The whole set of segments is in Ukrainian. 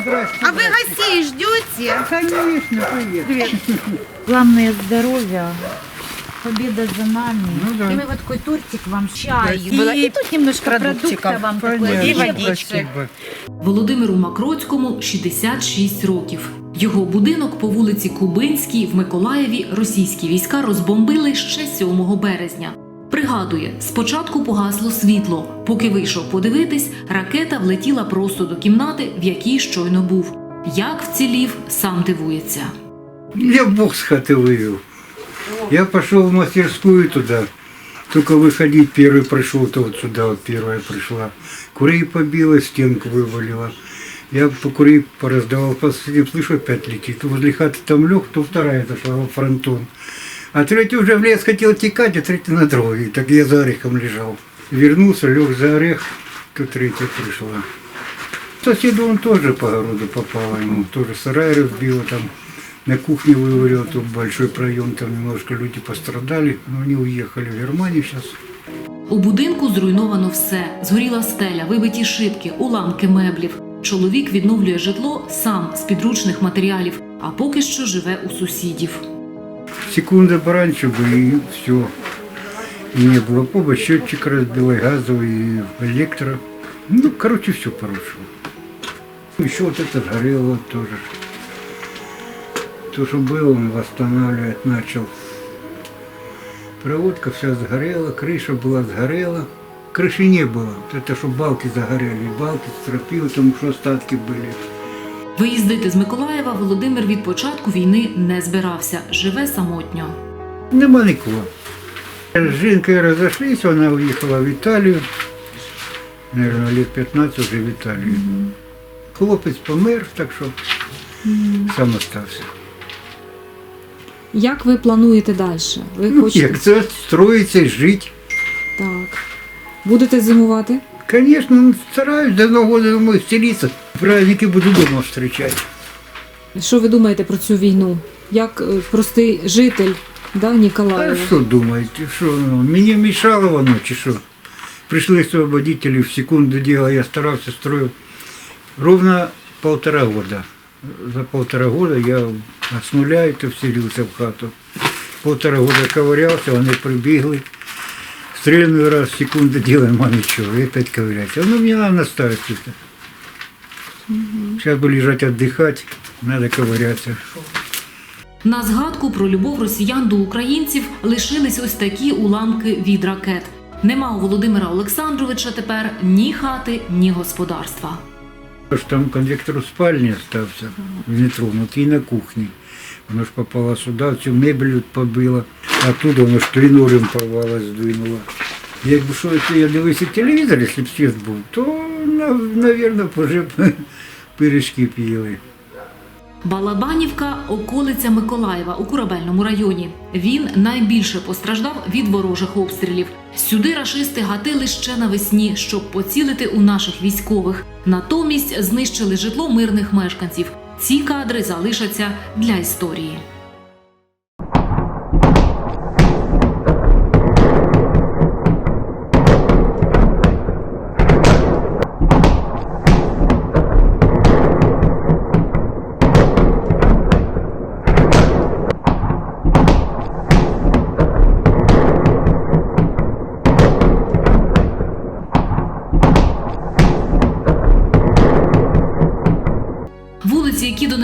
Здрасте. А вы гостей ждете? Конечно, привет. Главное здоровья, победа за нами. Ну да. И мы вот такой тортик вам, чай. И было. И тут немножко продуктиков. продукта вам такое. Понятно. И водички. водички. Спасибо. Володимиру Макроцькому 66 років. Його будинок по вулиці Кубинській в Миколаєві російські війська розбомбили ще 7 березня. Пригадує, спочатку погасло світло. Поки вийшов подивитись, ракета влетіла просто до кімнати, в якій щойно був. Як вцілів, сам дивується. Я Бог с хаты вывел. Я пошел в мастерскую туда. Только выходить первый пришел, то вот сюда вот первая пришла. Курей побила, стенку вывалила. Я по курей пораздавал по соседям, слышу, опять летит. Возле хаты там лег, то вторая зашла во фронтон. А третий уже в лес хотел текать, а третий на дороге. Так я за орехом лежал. Вернулся, лег за орех, то третья пришла. Соседу он тоже по огороду попало ему, тоже сарай разбило там. На кухне вывалил тут большой проем, там немножко люди пострадали, но они уехали в Германию сейчас. У будинку зруйновано все: згоріла стеля, вибиті шибки, уламки меблів. Чоловік відновлює житло сам з підручних матеріалів, а поки що живе у сусідів. Секунда пораньше бы и все. И не было поба, счетчик разбил, и газовый, и электро. Ну, короче, все порушило. Еще вот это сгорело вот тоже. То, что было, он восстанавливать начал. Проводка вся сгорела, крыша была сгорела. Крыши не было. Вот это, что балки загорели. Балки, стропила, там что остатки были. Виїздити з Миколаєва Володимир від початку війни не збирався, живе самотньо. Нема нікого. З жінкою розійшлися, вона уїхала в Італію. Наверное, лет 15 вже в Італію. Хлопець помер, так що сам остався. Як ви плануєте далі? Ви Ну, хочете як це строїться і жити. так. Будете зимувати? Звісно, ну, стараюсь до Нового года думаю Праздники буду вдома зустрічати. Що ви думаєте про цю війну? Як е, простий житель да, А Ніколаєва? що думаєте, що ну, мені мішало воно чи що? Пришли освободители в секунду дела, я старался, строил. Ровно полтора года. За полтора года я с нуля это вселился в хату. Полтора года ковырялся, они прибегли. Стрельную раз, секунду делаем, а ничего, и опять ковыряться. Ну, мне надо наставить это. Сейчас бы лежать отдыхать, надо ковыряться. На згадку про любов росіян до українців лишились ось такі уламки від ракет. Нема у Володимира Олександровича тепер ні хати, ні господарства. Потому что там конвектор в спальне остался, нетронутый, и на кухне. Оно ж попало сюда, всю мебель тут побило. Оттуда воно ж тринорем порвалось, сдвинуло. Якби що це я дивився телевізор, якщо б світ був, то, мабуть, вже пиріжки їли. Балабанівка околиця Миколаєва у корабельному районі. Він найбільше постраждав від ворожих обстрілів. Сюди рашисти гатили ще навесні, щоб поцілити у наших військових. Натомість знищили житло мирних мешканців. Ці кадри залишаться для історії.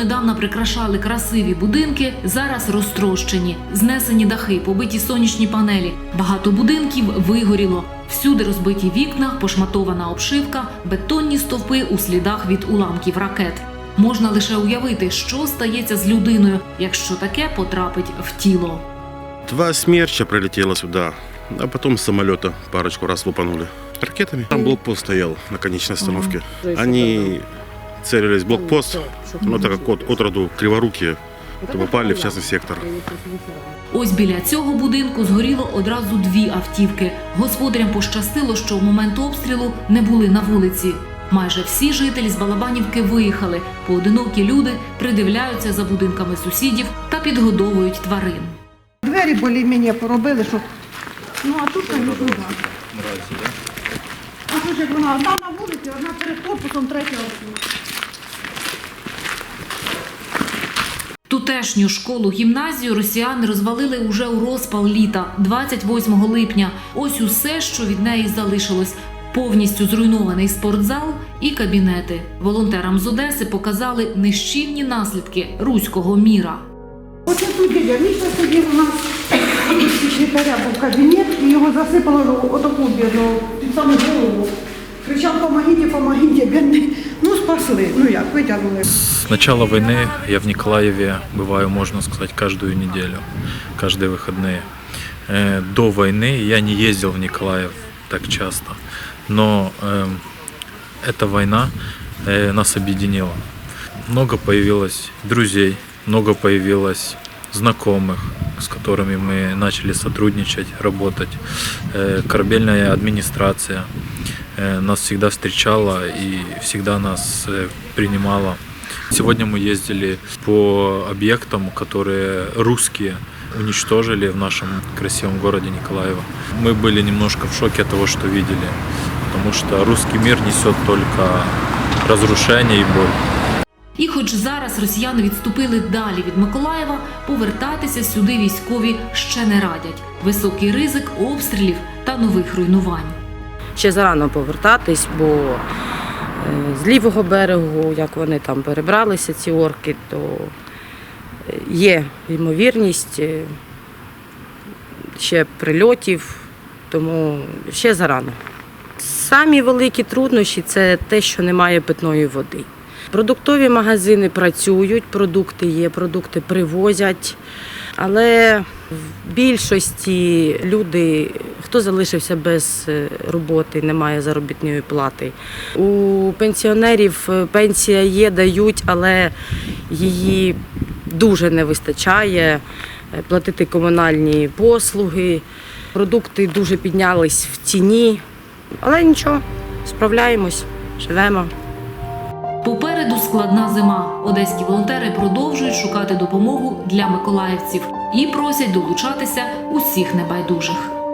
Донедавна прикрашали красиві будинки, зараз розтрощені, знесені дахи, побиті сонячні панелі. Багато будинків вигоріло. Всюди розбиті вікна, пошматована обшивка, бетонні стовпи у слідах від уламків ракет. Можна лише уявити, що стається з людиною, якщо таке потрапить в тіло. Два смерча прилетело сюда, а потом с самолета парочку раз лупанули. Ракетами. Там блокпост стоял на конечной остановке. Они целились в блокпост, но так как от, от роду криворуки, то попали в частный сектор. Ось біля цього будинку згоріло одразу дві автівки. Господарям пощастило, що в момент обстрілу не були на вулиці. Майже всі жителі з Балабанівки виїхали. Поодинокі люди придивляються за будинками сусідів та підгодовують тварин. Двері більш-менш поробили, щоб... Ну, а тут там не туди. А тут як вона одна на вулиці, одна перед корпусом, третя ось. Тутешню школу-гімназію росіяни розвалили уже у розпал літа, 28 липня. Ось усе, що від неї залишилось. Повністю зруйнований спортзал і кабінети. Волонтерам з Одеси показали нищівні наслідки руського міра. От тут дядя Міша сидів у нас, секретаря був кабінет, і його засипало отаку бідну під саму голову. Кричав, помогите, помогите, бідний. Ну, спасли. Ну як, витягнули. С начала войны я в Николаеве бываю, можно сказать, каждую неделю, каждые выходные. Э, До войны я не ездил в Николаев так часто, но эм, эта война э, нас объединила. Много появилось друзей, много появилось знакомых, с которыми мы начали сотрудничать, работать. Э, Корабельная администрация э, нас всегда встречала и всегда нас э, принимала. Сегодня мы ездили по объектам, которые русские уничтожили в нашем красивом городе Николаево. Мы были немножко в шоке от того, что видели, потому что русский мир несет только разрушение и боль. І хоч зараз росіяни відступили далі від Миколаєва, повертатися сюди військові ще не радять. Високий ризик обстрілів та нових руйнувань. ще зарано повертатись, бо е, з лівого берегу, як вони там перебралися, ці орки, то е, є ймовірність е, ще прильотів, тому ще зарано. Самі великі труднощі це те, що немає питної води. Продуктові магазини працюють, продукти є, продукти привозять, але в більшості люди, хто залишився без е, роботи, немає заробітної плати. У пенсіонерів е, пенсія є, дають, але її дуже не вистачає е, платити комунальні послуги. Продукти дуже піднялись в ціні, але нічого, справляємось, живемо. Попереду складна зима. Одеські волонтери продовжують шукати допомогу для миколаївців і просять долучатися усіх небайдужих.